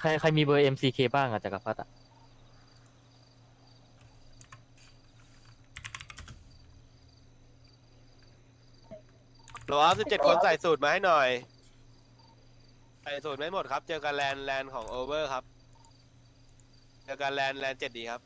ใครใครมีเบอร์ MCK บ้างอะจักรพรรดิอะหรอสิบเจ็ดคนใส่สูตรมาให้หน่อย ใส่สูตรไม่หมดครับ เจอกันแลนด์แลนด์ของโอเวอร์ครับ เจอกันแลนด์แลนด์เจ็ดดีครับ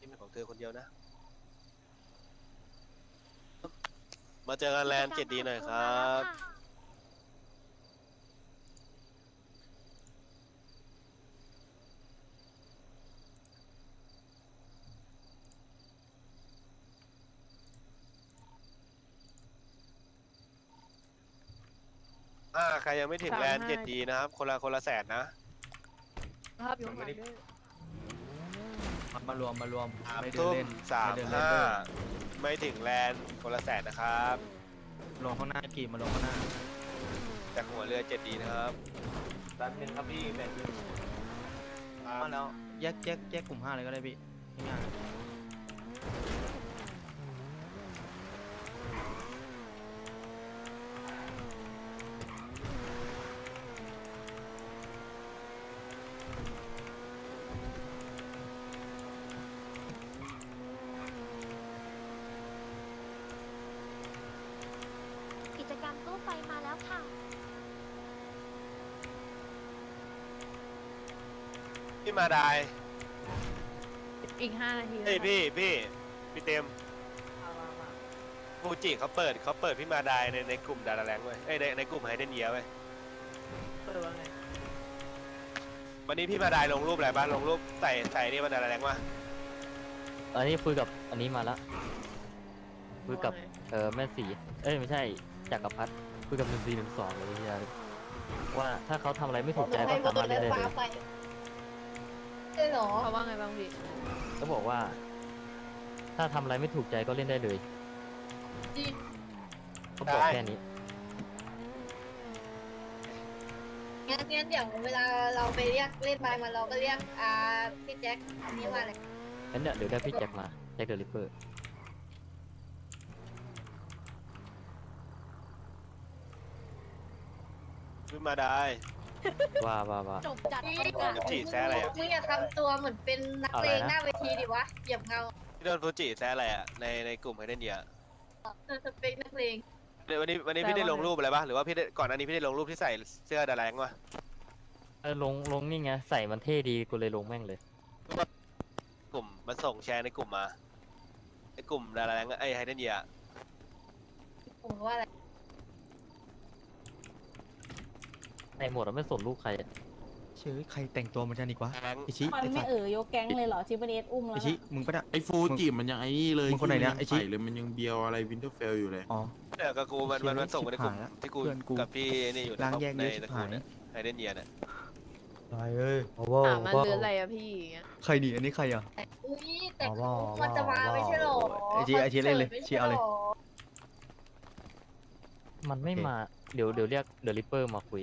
นี่เป็นของเธอคนเดียวนะ มาเจอกันแลนด์เจ็ดดีหน่อยครับ อ่าใครยังไม่ถึงแลนด์เจ็ดดีนะครับ คนละคนละแสนนะ ครับอยู่ข้างหลังด้วย มารวมมารวมสามไม่เดินทุ่มเล่นสามไเดินเล่นห้าด้วยไม่ถึงแลนด์คนละแสนนะครับ ลงข้างหน้ากี่มาลงข้างหน้าจากหัวเรือเจ็ดดีนะครับแป๊บนึงครับพี่แบ่งมาแล้วแยกแยกแยกกลุ่มห้าเลยก็ได้พี่ง่ายกิจกรรมตู้ไฟมาแล้วค่ะ พี่ มาได้อีกห้านาทีเฮ้ยแล้วพี่พี่พี่เต็มเอามามาฟูจิเขาเปิดเขาเปิดพี่มาได้ในในกลุ่มดาราแรงเว้ยเอ้ยในในกลุ่มไฮเดนเยียเว้ยเปิดว่าไงวันนี้พี่มาได้ลงรูปอะไรบ้างลงรูปใส่ใส่นี่มันดาราแรงวะอันนี้คุยกับอันนี้มาแล้วคุยกับว่าไงเออแม่สีเอ้ยไม่ใช่จักรพรรดิคุยกับหนึ่งสี่หนึ่งสองเลยที่ว่าถ้าเขาทำอะไรไม่ถูกใจก็สามารถเล่นได้เลย ใช่เหรอเขาว่าไงบ้างพี่ ก็บอกว่า ถ้าทำอะไรไม่ถูกใจก็เล่นได้เลยจริง เขาบอกแค่นี้ งั้นงั้นเดี๋ยวเวลาเราไปเรียกเล่นบายมาเราก็เรียกอ่าพี่แจ็คอันนี้ว่าอะไรงั้นเนี่ยเดี๋ยวได้พี่แจ็คมาแจ็คเดอะริปเปอร์พี่มาได้ ว่าว่าว่าจบจัดนี่ประกาศจะจีแซ่อะไรอะมึงอย่าทำตัวเหมือนเป็นนักเลงอะไรนะหน้าเวทีดิวะเหยียบเงาพี่โดนฟูจิแซ่อะไรอะในในกลุ่มไฮเดนเยียเออเป็นนักเลงเดี๋ยววันนี้วันนี้พี่ได้ลงรูปอะไรปะหรือว่าพี่ได้ก่อนอันนี้พี่ได้ลงรูปที่ใส่เสื้อดาราแรงวะเออลงลงนี่ไงใส่มันเท่ดีกูเลยลงแม่งเลย กลุ่มมันส่งแชร์ในกลุ่มมาในกลุ่มดาราแรงไอ้ไฮเดนเยียผมว่าอะไร ในหมวดเราไม่สนลูกใครอะๆเชื่อใครแต่งตัวเหมันจะอีกวะแรงไอชิมันไอไม่สัตว์เอ่ยยกแก๊งเลยเหรอชิบเนสอุ้มไอแล้วชินะมึงปะเนี่ย ไอ้ฟูจิมันยังไอ้นี่เลยมึงคนไหนเนี่ยมัไอ้ชิใส่เลยมันยังเบียวอะไรวินเทอร์เฟลอยู่เลย อ๋อ เดี๋ยวกับกูมันมันมันส่งมาในกลุ่มชิบหายละที่กูเพื่อนกูกับพี่นี่อยู่ล้างแยกในเยอะชิในบกลุ่หามยเนี่ยไฮเดนเยียเนี่ยตายเอ้ยถามมันเรือนอะไรอะพี่อย่างเงี้ยใครดีอันนี้ใครอะ อุ้ยแต่เขามันจะมาไม่ใช่เหรอไอ้ชี้ไอ้ชี้เล่นเลยคอนสิร์ตไม่ชี้เอาเลยใช่หรมันไม่โอเค มา เดี๋ยวเดี๋ยวเรียกเดอะริปเปอร์มาคุย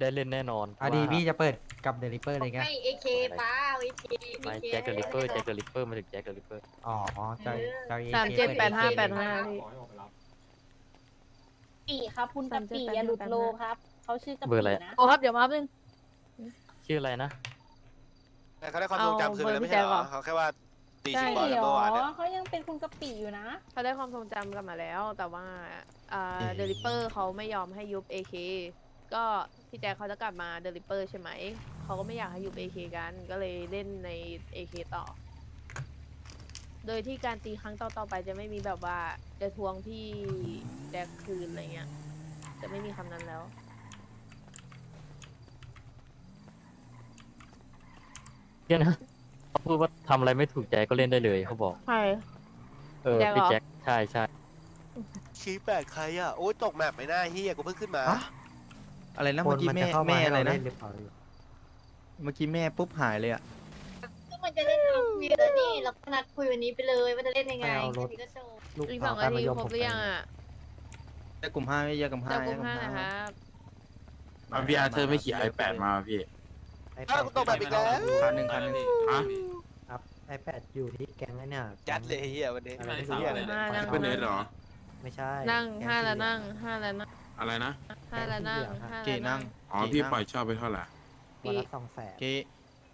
ได้เล่นแน่นอนอะดีว่าพี่จะเปิดกับเดลิเปอร์เลยไงไม่เอเคป้าเอเคไม่แจ็คเดอะริปเปอร์แจ็คเดอะริปเปอร์มาถึงแจ็คเดอะริปเปอร์อ๋อเจ้าเจ้าเอสามเคเจ็ดปิแปดห้า AK แปดห้าพี่ปีครับคุณกะปีสามเจ็ดแปดอย่าหลุดแปดห้าโลครับเขาชื่อกะเบอร์ปีอะไรอะนะโอ้ครับเดี๋ยวมาแป๊บนึงชื่ออะไรนะแต่เขาได้ความทรงจำคืนไปแล้วเอาไม่ใช่เหรอเบอร์พี่แจ็คเหรอเขาแค่ว่าตีใช่ชิงบอลเดี๋กันยวเมื่อวานเนี่ยเขายังเป็นคุณกะปีอยู่นะเขาได้ความทรงจำกลับมาแล้ว แต่ว่าอ่าเดลิเปอร์เขาไม่ยอมให้ยุบ AK ก็พี่แจ็คเขาจะกลับมาเดลิเปอร์ใช่ไหม เขาก็ไม่อยากให้ยุบ AK กัน ก็เลยเล่นใน AK ต่อ โดยที่การตีครั้งต่อๆไปจะไม่มีแบบว่าจะทวงพี่แจ็คคืนอะไรเงี้ย จะไม่มีคำนั้นแล้วเนี่ยนะเขาพูดว่าทำอะไรไม่ถูกใจก็เล่นได้เลยเขาบอก ใช่ เออแจ็คเหรอพี่แจ็ค ใช่ใช่ ชี้แปดใครอะ โอ้ยตกแมปไม่น่าเฮียกูเพิ่งขึ้นมา ฮะ อะไรนะคเมื่นอกี้มันแม่จะเข้ามาแม่ให้อะไรเรานะเล่นหรือเปล่าเมื่อกี้แม่ปุ๊บหายเลยอะก็มันจะเล่นทำเยอะนี่เราก็นัดคุยวันนี้ไปเลยว่าจะเล่นยังไงไม่เอารถแค่นี้ก็จบลูกอีกสาสวองใกล้นาทีมายมครผบมหรือยังอะแยกกลุ่มห้าแยกกลุ่มห้าเจ้ากลุ่มแยห้ากลุ่มนะครับ อะพี่อาร์เธอร์ไม่ขี่ไอแปดมาพี่อ้าวกูตกแบบอีกแล้วคันหนึ่งคันหนึ่งฮะ ครับไอแปดอยู่ที่แก๊งไอ้เนี่ยจัดเลยไอ้เฮียวันนี้อะไรไม่เฮีรู้ยอะไรเนี่ยห้านั่ง เป็นเนสเหรอไม่ใช่นั่งแก๊ห้าแล้วสีเยนั่งห้าแล้วนั่ง อะไรนะห้าแล้วนั่งห้าเกแล้วนั่นั่งงอ๋อพี่ปล่อยเช่าไปเท่าไหร่วันละสองแสนเก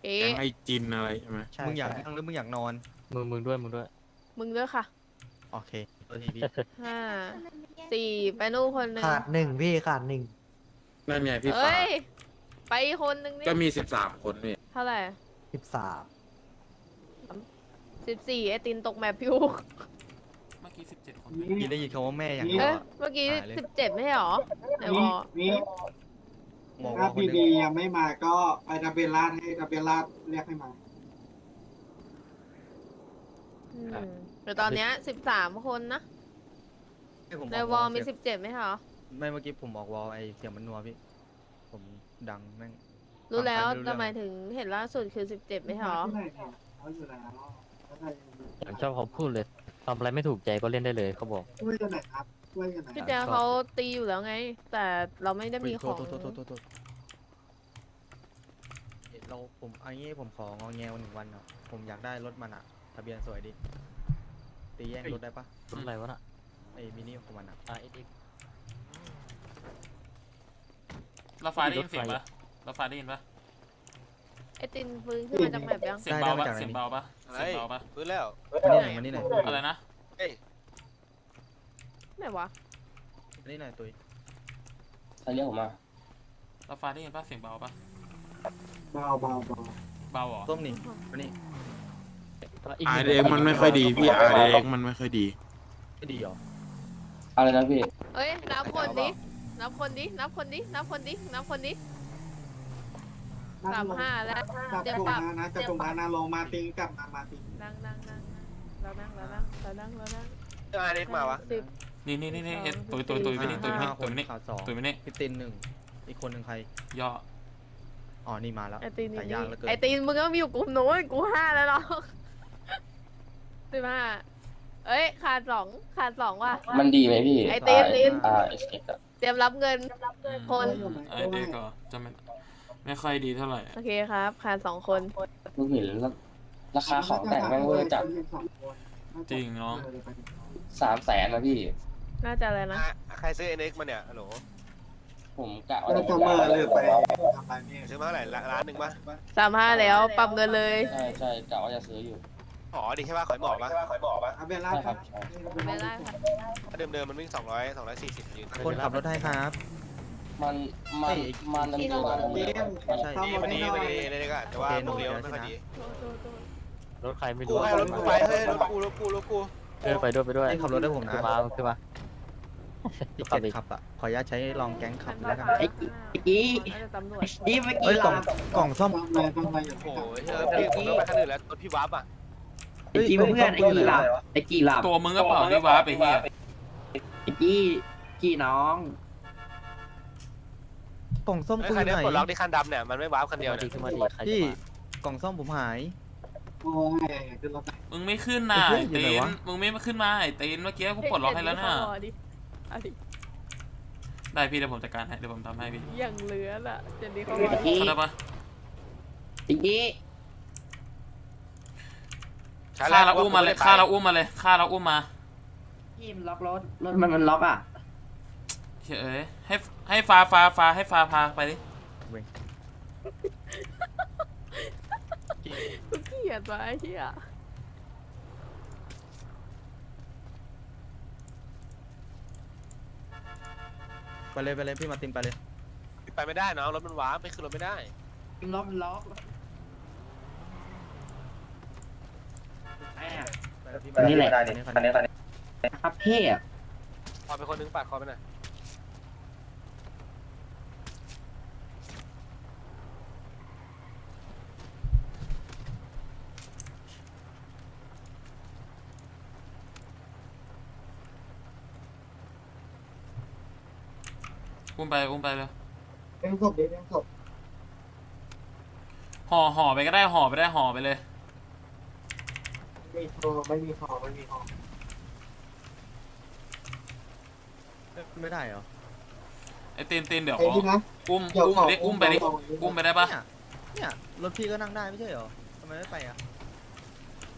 เอ๊แก๊งะไอจินอะไรใช่ไหมใช่มึงอยากใช่นั่งหรือมึงอยากนอน มึงมึงด้วยมึงด้วย มึงด้วยค่ะโอเคตัวทีพีห้าสี่ไปนู่นคนหนึ่งขาดหนึ่งพี่ขาดหนึ่งนั่นไงพี่ฟ้าเอ้ย ไปอีกคนหนึ่งนี่ก็มีสิบสามคนพี่เท่าไหร่สิบสามสิบสี่ไอตินตกแมปอยู่เมื่อ กี้สิบเจ็ดคนกินได้ยินคำว่าแม่อย่างเดียวเอ๊ะอะ เมื่อกี้ตายเลย สิบเจ็ดไม่ใช่หรอไหนวอนี่มองถ้าว่าคนพีหนึ่งดียังไม่มาก็ไปดับเบิลลาดให้ดับเบิลลาดเรียกให้มา อืมแต่ตอนเนี้ยสิบสามคนนะให้ผมในออกวอลมีเสีสิยงบเจ็ดไม่ใช่หรอ ไม่เมื่อกี้ผมออกวอลไอเสียงมันนัวพี่ ผมดังแม่ง รู้แล้วฟังไปไม่รู้เรื่แต่องหมายถึงเห็นล่าสุดคือสิบเจ็ดไม่ใช่หรอที่ไหนเนี่ยเขาอยู่แล้วแล้วใครอย่างชอบเขาพูดเลย ทำอะไรไม่ถูกใจก็เล่นได้เลยเขาบอก ช่วยกันหน่อยครับช่วยกันหน่อยพี่แจ๊คเขาตีอยู่แล้วไง แต่เราไม่ได้มีอุ๊ยของโทษโทษโทษโทษโทษเอ๊ะเราผมเอันนี้ผมของอแงวันหนึ่งวันอะผมอยากได้รถมันอะทะเบียนสวยดิ ตีแย่งรถได้ปะรุ่นอะไรวะน่ะไอ้มินิของมันอะอะเอ็กเราฟ้าได้ยินเสียงปะเราฟ้าได้ยินปะ ไอตินฟื้นขึ้นมาจากแมปยังเสียงเบาปะเสียงเบาปะเฮ้เสียยงเบาปะพื้นแล้วมันนี่หน่อยมันนี่หน่อยอะไรนะเฮ้ยไหนวะมันนี่หน่อยตุยเรียกผมมาเราฟ้าได้ยินปะเสียงเบาปะเบาเบาเบาเบาเหรอ ต้มนี่มันนี่อาร์เด็กมันไม่ค่อยดีพี่อาร์เด็กมันไม่ค่อยดี ไม่ดีเหรออะไรนะพี่ เอ้ยนับคนดินับคนดินับคนดินับคนดินับคนดิ สามห้าแล้วจับเดี๋ยวตรงปรับมานะจับตรงมานะลงมาติงกลับมามาติงนั่งนั่งนั่งเรานั่งเรานั่งเรานั่งเรานั่งเจ้าอาเล็กมาวะ สิบ นี่นี่นี่นี่เอ็ดตุยตุยตุยไปนี่ตุยไปนี่ห้าคตุยนไปนี่ขาดสองตุยไปนี่พี่ตินหนึ่งอีกคนหนึ่งใครย่ออ๋อนี่มาแล้วไอตินแต่นี่ยากเหลือเกินไอตินมึงก็มีอยู่กลุ่มโน้นกูห้าแล้วหรอกสิบห้าเอ้ยขาดสองขาดสองว่ะ มันดีไหมพี่ไอตินตินอ่าเอสเอ็กอะเตรียมรับเงินคน ไอเด็กก็จะไม่ ไม่ค่อยดีเท่าไหร่โอเคครับขาดสองคนเพิ่งเห็นแล้วราคาของแต่งแม่งเวอร์จัดจริงเนาะสามแสนนะพี่ น่าจะอะไรนะอะใครซื้อเอ็กมาเนี่ยฮัลโหลผมกะว่าเราจะเมื่อเลยไปทำอะไรเนี่ยซื้อมาเท่าไหร่ละล้านหนึ่งปะสามห้าแล้วปรับเงินเลยใช่ใช่กะว่าจะซื้ออยู่อ๋อดีใช่ปะขอยหมอกปะเอาเบลล่าใช่คครัรับบใช่ไม่ได้ค่ะถ้าเดิมๆมันวิ่งสองร้อยสองร้อยสี่สิบยืนคนขับรถให้ครับ มันมันเฮ้ยมันมันที่เรามันเกมไม่ใช่ซ่อมดีรถมันให้ดีหน่มันอยดีเลยก็แต่ว่าโอเคพวกเลี้ยวหนูไม่ค่อยดีรถใครไม่กูรู้ให้รถกูไปเฮ้ยรถกูรถกูรถกูเออไปด้วยไปด้วยให้ขับรถให้ผมนะขึ้นมาขึ้นมาอีกขับเจ็ดอีกขับอะขออนุญาตใช้ลองแก๊งขับแล้วกันไอ้กี้น่าจะตำรวจนี่เมื่อเอ้กี้ยกล่องกล่องซ่อมซ่อมเลยซ่อมเลยอย่าโอ้ไปโหเฮ้ยพี่ผมต้องไปคันอื่นแล้วรถพี่วับอะไอ้กี้เพื่อนไอ้กี้หลับไอ้กี้หลับตัวมึงก็เปล่านี่วะไปเฮียไอ้กี้กี้น้อง กล่องซ่อมเฮ้ยกูอคันยู่นี้ไหนปลดล็อกที่คันดำเนี่ยมันไม่วับคันเดียวมาดีเนี่ยขึ้นมาดีใครจะพี่มา กล่องซ่อมผมหายโอ้ยขึ้นรถไปมึงไม่ขึ้นน่ะไอ้ไอเหี้ยอยู่ตีไหนนวะ มึงไม่ขึ้นมาไอตีนเมื่อกี้กูปลดล็อกให้แล้วน่ะเอาดิเอาดิได้พี่เดี๋ยวผมจัดการให้เดี๋ยวผมทำให้พี่อย่างเหลือล่ะเจนดีเขาไอ้กี้เข้าได้ปะไอ้กี้ฆ่าเราอุ้มมาเลยฆ่าเราอุ้มมาเลยฆ่าเราอุ้มมากี้มันล็อกรถรถมันมันล็อกอะ เฮ้ยให้ให้ฟ้าฟ้าฟ้าให้ฟ้าพาไปดิกูเกลียดว่ะไอ้เหี้ยไปเลยไปเลยพี่มาตินไปเลย ไปไม่ได้น้องรถมันวับไม่ขึ้นรถไม่ได้มันล็อกมันล็อกอันนี้แหละคันนี้คันนี้ครับเพ่อะพอไปคนนึงปาดคอไปหน่อย อุ้มไปอุ้มไปเลยเป็นศพดิเป็นศพห่อห่อไปก็ได้ห่อไปได้ห่อไปเลย ไม่มีทองไม่มีทองไม่มีทองไม่ได้เหรอไอ้ตีนตีนเดี๋ยวไอ้ที่นะอุ้มเดี๋ยวอุ้มขอดิอุ้มไปดิตรงๆอุ้มไปได้ปะเนี่ยเนี่ยรถพี่ก็นั่งได้ไม่ใช่เหรอทำไมไม่ไปอะ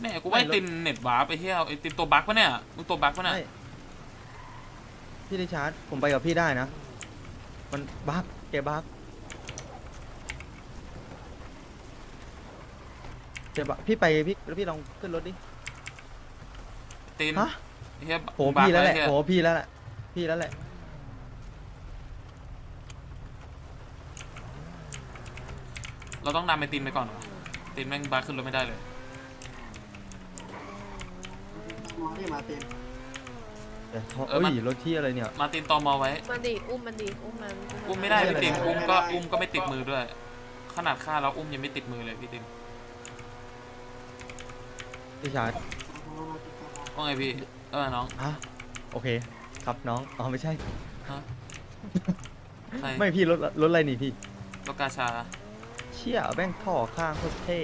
เนี่ยกูว่าไอ้ตินเน็ตวาร์ปไปเที่ยวไอ้ตินตัวบั๊กปะเนี่ยมึงตัวบั๊กปะเนี่ย ไม่พี่ได้ชาร์จผมไปกับพี่ได้นะ มันบักแกบักแกบักพี่ไปพี่แล้วพี่ลองขึ้นรถดิตินฮะไอ้เฮียโหบั๊กพี่แล้วแหละไอ้เหี้ยโหพี่แล้วแหละพี่แล้วแหละเราต้องนำไอ้ตินไปก่อนวะตินแม่งบั๊กขึ้นรถไม่ได้เลย มองที่มาเต็ม เดี๋ยวเออมัน เอ้ยรถที่อะไรเนี่ย มาตินตอมอไว้ มันดิอุ้มมันดิอุ้มมันอุ้มไม่ได้พี่ตินอุ้มก็อุ้มก็ไม่ติดมือด้วย ขนาดฆ่าแล้วอุ้มยังไม่ติดมือเลยพี่ตินพี่ชาร์จว่าไงพี่ เออน้องฮะโอเค ครับน้อง อ๋อไม่ใช่ ฮะใครไม่พี่รถรถอะไรนี่พี่ รถกาชา เชี่ยแม่งท่อข้างโคตรเท่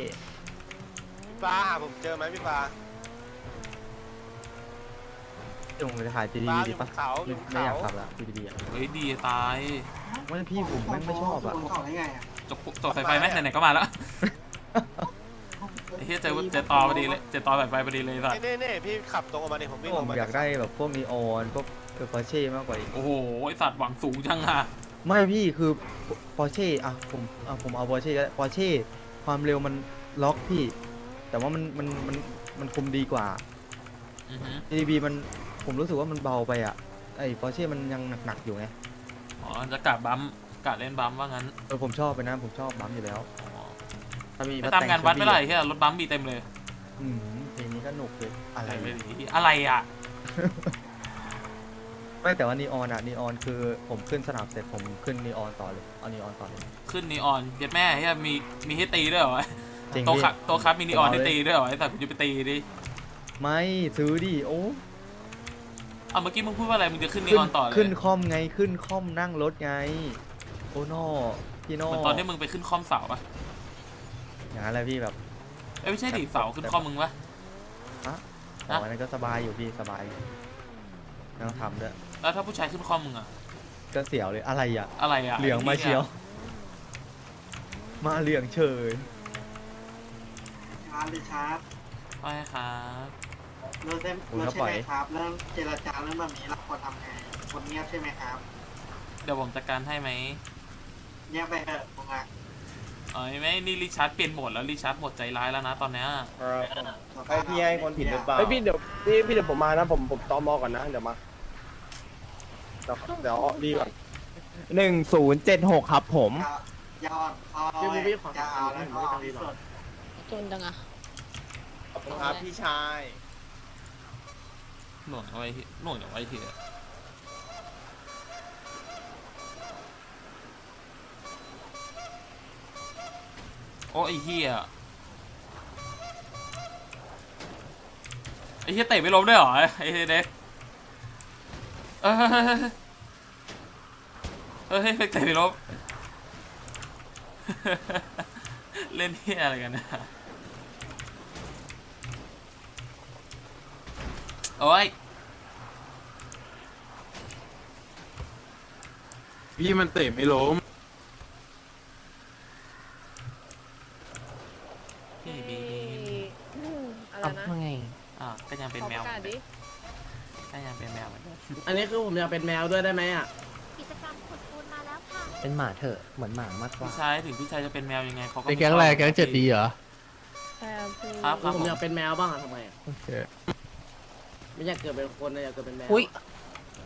พี่ฟ้าหาผมเจอไหมพี่ฟ้า จ งไปถ่ายจีดีฟ้าอดียู่บปะนเขาอไม่ยู่บนไม่อยากเขาขับละจีดีอะเฮ้ยดีตายไม่พี่ผมแม่งไม่ชอบอะบนเขาได้ไงอะจกจกสายไฟไหมไหนๆก็มาแล้วไอ้เฮียเจอเจอตอพอดีเลยเจอตอสายไฟพอดีเลยสัสเน่เน่ๆพี่ขับตรงออกมาเนี่ยผมวิ่งผออมกมาอยากได้แบบพวกนีออนพวกเออร์ฟอเช่มากกว่าอีก โอ้โหไอสัตว์หวังสูงจังอะไม่พี่คือปอร์เช่อะผมอะผมเอาปอร์เช่ก็ได้ปอร์เช่ความเร็วมันล็อกพี่ แต่ว่ามันมันมันมันคุมดีกว่า อือฮึ GTB มัน ผมรู้สึกว่ามันเบาไปอะไอ้ปอร์เช่มันยังหนักๆอยู่ไงอ๋อจะกะบัมป์กะเล่นบัมป์ว่างั้นเออผมชอบไปนะผมชอบบัมป์อยู่แล้วอ๋อถ้ามีไปตามงานวัดไม่ไรเฮียรถบัมป์มีเต็มเลยอืมเพลงนี้ก็หนุกเลยอะไรไปดิอะไรอะไม่แต่ว่านีออนอะนีออนคือผมขึ้นสนามเสร็จผมขึ้นนีออนต่อเลยเอานีออนต่อเลยขึ้นนีออนเย็ดแม่เฮียมีมีให้ตีด้วยเหรอจริงโตะพี่ครับโตะครับมีนีออนผมให้เอาเลยตีด้วยเหรอไอ้สัตว์กูจะไปตีดิไม่ซื้อดิโอ้ อะเมื่อกี้มึงพูดว่าอะไรมึงจะขึ้นนีขึ้ออนต่อเลยขึ้นคอมไงขึ้นคอมนั่งรถไงโอ้นอพี่นอเหมือนตอนที่มึงไปขึ้นคอมเสาปะอย่างนั้นแหละพี่แบบเอ้ยไม่ใช่ดิเสาขึ้นคอมมึงปะแต่วันนั้นก็สบายอยู่พี่สบายอยู่ไม่ต้องทำด้วยแล้วถ้าผู้ชายขึ้นคอมมึงอะก็เสียวเลยอะไรอะ อะไรอะเหลืองมาเชียว มาเหลืองเฉย ชาร์จเลยชาร์จไปครับ เริ่มเต้นคุณเริ่ก็มปล่ใช่อยไหมครับเริ่มเจรจาเริ่มแบบนี้เราควรทำไงคนเงียบใช่ไหมครับเดี๋ยวผมจัดการให้ไหมเงียบไปเถอะมึงอะเอ้ยไม่นี่ริชาร์ดเปลี่ยนโหมดแล้วริชาร์ดโหมดใจร้ายแล้วนะตอนเนี้ยไอพี่ให้คนผิดหรือเปล่าเฮ้ยพี่เดี๋ยวพี่พี่เดี๋ยวผมมานะผมผมตอมอก่อนนะเดี๋ยวมาเดี๋ยวเดี๋ยวดีก่อนหนึ่งศูนย์เจ็ดหกครับผมยอดคอยจะเอาแล้วก็เอาที่สุดจนจังอะขอบคุณครับพี่ชาย หน่วงเอาไว้ที่หน่วงเอาไว้ทีอะโอ้ไอ้เหี้ยไอ้เหี้ยเตะไม่ล้มด้วยเหรอไอ้เด็กเออเฮ้ยเตะไม่ล้มเล่นเหี้ยอะไรกันนะ โอ้ยพี่มันเตะไม่ล้มพี่บีอืมอะไรนะอะก็ยังเป็นขอแมปวระกาศดิก็ยังเป็นแมวเหมือนเดิมอันนี้คือผมอยากเป็นแมวด้วยได้ไหมอะ กิจกรรมขุดปูนมาแล้วค่ะ เป็นหมาเถอะเหมือนหมามากกว่าพี่ชายถึงพี่ชายจะเป็นแมวยังไงเขาก็เป็นแก๊งอะไรแก๊งเจ็ดดีเหรอแค่พูดครับครับผผมมอยากเป็นแมวบ้างอะทำไมอะโอเค ไม่อยากเกิดเป็นคนนะอยากเกิดเป็นแมวอุ้ย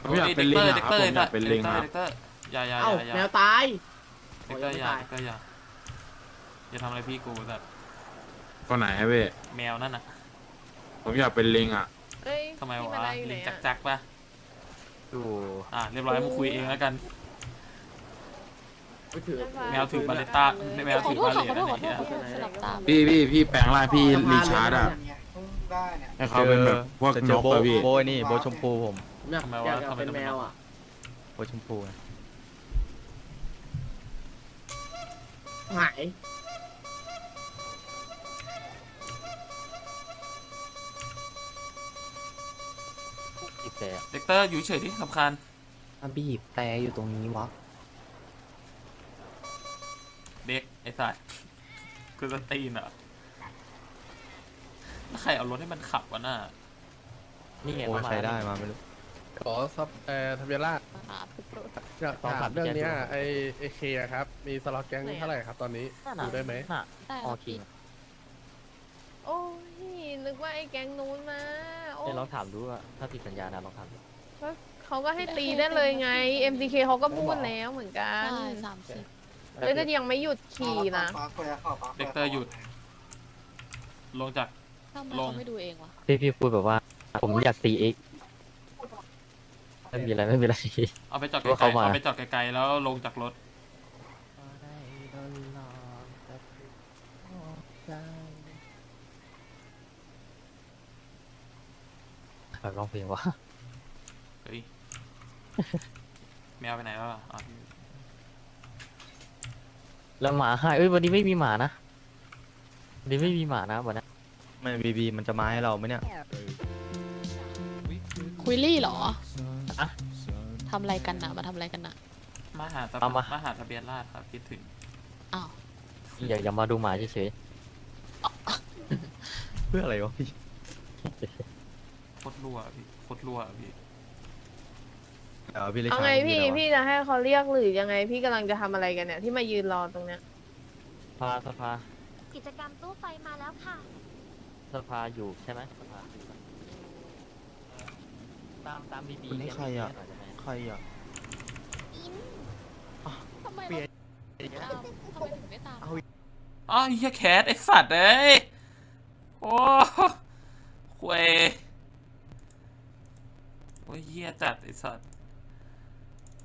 ผมอยากเป็นลิงอะครับผมอยากเป็นลิงครับเด็กเตอร์อย่าอย่าเอ้าอย่าแมอย่าวตายเด็กเตอร์อย่าเด็กเตอร์อย่าอย่าทำอะไรพี่กูแบบคนไหนฮะเว้ยแมวนั่นน่ะผมอยากเป็นลิงอะ เอ้ยทำไมพี่วะนาอยู่ไหนลิงจัอะกจักปะดูอะเรียบร้อยมึงคุยเองแล้วกันไม่ถือแมวถือบาเลต้าแมวถือบาเลตอะไรเงี้ยสลับตามพี่พี่พี่แปลงร่างพี่รีชาร์ดอะเนี่ยเพิ่ง ได้เนี่ยให้เขาเป็นแบบพวกจะนเจอกโบอะพี่โบนี่โบชมพูผมผมอยากทำไมอวะยากทำไมเป็นต้องแมเป็นวนกอะโบชมพูไงหายแต่เด็กเตอร์อยู่เฉยดิสำคัญมาบีบแต่อยู่ตรงนี้วะเด็กไอ้สัสคือสตีนเหรอ แล้วใครเอารถให้มันขับวะน่ะนี่ไงโอ้ยเขามาใช้ได้มาไม่รู้ ขอซับเอ่อทะเบียนราษฎร์อยากต้องถาถามมเรื่องเนี้ยพี่แจ็คด้วยไอเอเคครับ มีสล็อตแก๊งเท่าไหร่ครับตอนนี้น่าดูได้ไหมน่าออคิงโอ้ยนึกว่าไอ้แก๊งนู้นมาโอ้เดี๋ยวลองถามดูว่าถ้าผิดสัญญานะลองถามดูเขาก็ให้ตีได้เลยไง MCK เขาก็พูดแล้วเหมือนกันใช่สามสิบแล้วก็ยังไม่หยุดขี่นะ เด็กเตอร์หยุด ลงจาก ทำไมลง เขาไม่ดูเองวะพี่พี่พูดแบบว่า ผมอยากตีเอ็กไม่มีอะไรไม่มีอะไร เอาไปจอดไกว่าลเขาๆมา เอาไปจอดไกลๆ แล้วลงจากรถใครร้องเพลงวะเฮ้ย แมวไปไหนแล้วล่ะอะแล้วหมาหายเอ้ยวันนี้ไม่มีหมานะวันนี้ไม่มีหมานะวันนี้ ไม่บีบีมันจะมาให้เราไหมเนี่ย คุยลี่เหรออะ ทำอะไรกันนะมาทำอะไรกันนะมาหาทะเอามา มาหาทะเบียนราษฎร์ครับคิดถึงอ้าว อย่าอย่ามาดูหมาเฉยเพื่ออะไรวะพี่โคตรรั่วพี่โคตรรั่วพี่เดี๋ยวพี่เล็กเอาไงถามพี่แล้ววะพี่จะให้เขาเรียกหรือยังไงพี่กำลังจะทำอะไรกันเนี่ยที่มายืนรอตรงเนี้ยๆสภาสภากิจกรรมตู้ไฟมาแล้วค่ะ สภาอยู่ใช่ไหมสภาตามตามบีบีคนนี้ใครอะ ใครอะ ทำไมเปลี่ยนอ้าวทำไมถึงไม่ตามเอาอ้าวเฮียแคทไอสัตว์เอ้ย โอ้ควยโอ้ยเฮียจัดไอสัตว์